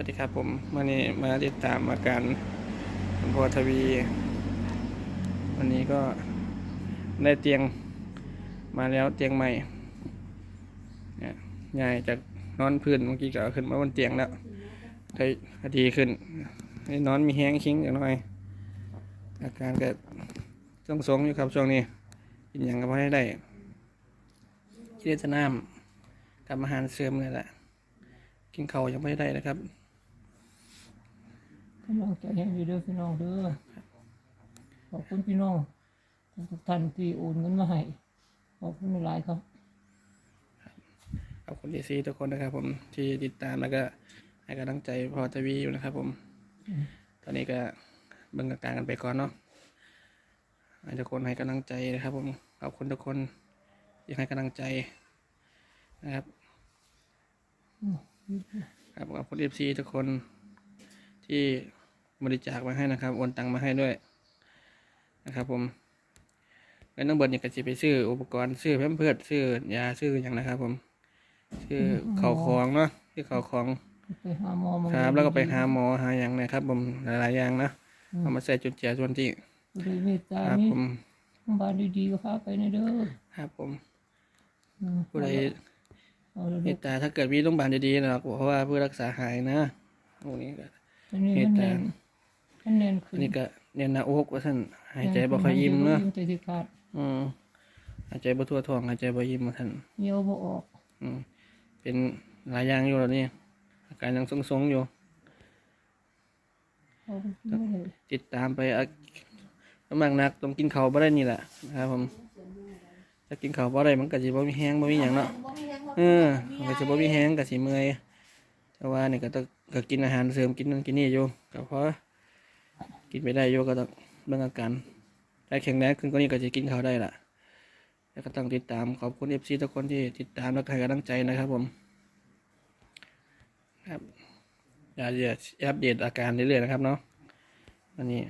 วัสดีครับผมวันนี้มาติดตามอาการคุณพ่อทวี วันนี้ก็ได้เตียงมาแล้วเตียงใหม่เนี่ยยายจากนอนพื้นเมื่อกี้ก็ขึ้นมาบนเตียงแล้วได้ดีขึ้นนอนมีแห้งคิงอย่างน้อย อาการก็ต้องทรงๆอยู่ครับช่วงนี้กินอย่างก็พอให้ได้กินแต่น้ำกับอาหารเสริมนี่แหละกินเขายังไม่ได้นะครับ กำลังใจให้อยู่เด้อพี่น้องเด้อขอบคุณพี่น้องทุกๆท่านที่โอนเงินมาให้ขอบคุณหลายๆครับขอบคุณดีซีทุกคนนะครับ ผมที่ติดตามแล้วก็ให้กำลังใจพอทวีอยู่นะครับ ผม ตอนนี้ก็เบิ่งอาการกันไปก่อนเนาะให้ทุกคนให้กำลังใจนะครับ ผมขอบคุณทุกคนที่ให้กำลังใจนะครับครับขอบคุณเอฟซีทุกคนที่ บริจาคมาให้นะครับโอนตังมาให้ด้วยนะครับ ผมแล้วน้องเบิร์ดเนี่ยก็จะไปซื้ออุปกรณ์ซื้อแพมเพิร์ดซื้อยาซื้ออย่างนะครับ ผมซื้อเข่าวของเนาะซื้อเข่าวของไปหาหมอมาครับแล้วก็ไปหาหมอหาอย่างนะครับ ผมหลายๆอย่างนะเอามาใส่จุดเจียส่วนที่ผู้ใดเมตตาครับมีผมโรงพยาบาลดีๆก็พาไปนะเด้อครับผมอืมผู้ใดเอาละเมเด็ตตาถ้าเกิดมีโรงพยาบาลดีๆนะครับเพราะว่าเพื่อรักษาหายนะพวกนี้ก็อันนี้เมมัตนตา แน่นมันแน่นขึ้อันนนี้ก็เนี่ยหนาอกว่าท่านหายใจบ่ค่อยยิ้มเนาะใจสิขาดอืมหายใจบ่ทั่วท้องหายใจบ่ยิ้มว่าท่านเหี่ยวบ่ออก อืมเป็นหลายอย่างอยู่แล้วนี่อาการยังทรงๆอยู่เอาไปกินไม่ได้ติดตามไปอะน้ำหนักหนักต้องกินข้าวบ่ได้นี่แหละนะครับผมถ้ากินข้าวบ่ได้มันก็สิบ่มีแห้งบ่มีหยังเนาะเออมันก็จะบ่มีแห้งกับสิเมื่อยแต่ว่านี่ก็ต้องก็กินอาหารเสริมกินนั่นกินนี่อยู่ก็พอ กินไม่ได้โยก็ต้องเรื่องอาการได้แข็งแรงขึ้นก็นี่ก็จะกินเขาได้ล่ะแล้วก็ต้องติดตามขอบคุณเอฟซีทุกคนที่ติดตามและให้กำลังใจนะครับผมครับอย่าอย่าอัปเดตอาการเรื่อยๆนะครับเนาะวันนี้